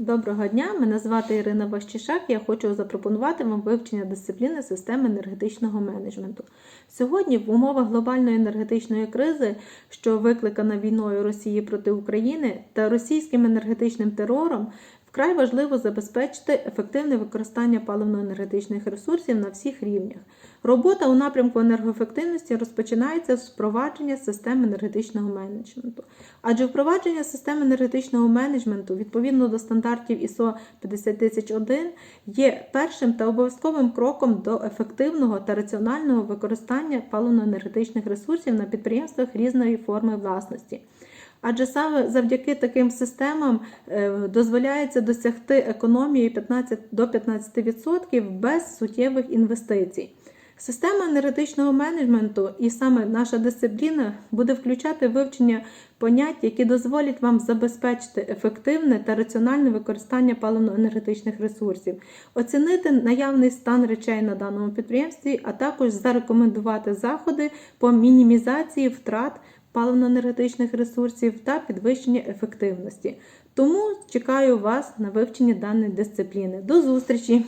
Доброго дня, мене звати Ірина Ващішак. Я хочу запропонувати вам вивчення дисципліни системи енергетичного менеджменту. Сьогодні, в умовах глобальної енергетичної кризи, що викликана війною Росії проти України та російським енергетичним терором, вкрай важливо забезпечити ефективне використання паливно-енергетичних ресурсів на всіх рівнях. Робота у напрямку енергоефективності розпочинається з впровадження системи енергетичного менеджменту. Адже впровадження системи енергетичного менеджменту відповідно до стандартів ISO 50001 є першим та обов'язковим кроком до ефективного та раціонального використання паливно-енергетичних ресурсів на підприємствах різної форми власності. Адже саме завдяки таким системам е, дозволяється досягти економії 15 до 15% без суттєвих інвестицій. Система енергетичного менеджменту і саме наша дисципліна буде включати вивчення понять, які дозволять вам забезпечити ефективне та раціональне використання паливно-енергетичних ресурсів, оцінити наявний стан речей на даному підприємстві, а також зарекомендувати заходи по мінімізації втрат паливно-енергетичних ресурсів та підвищення ефективності. Тому чекаю вас на вивченні даної дисципліни. До зустрічі!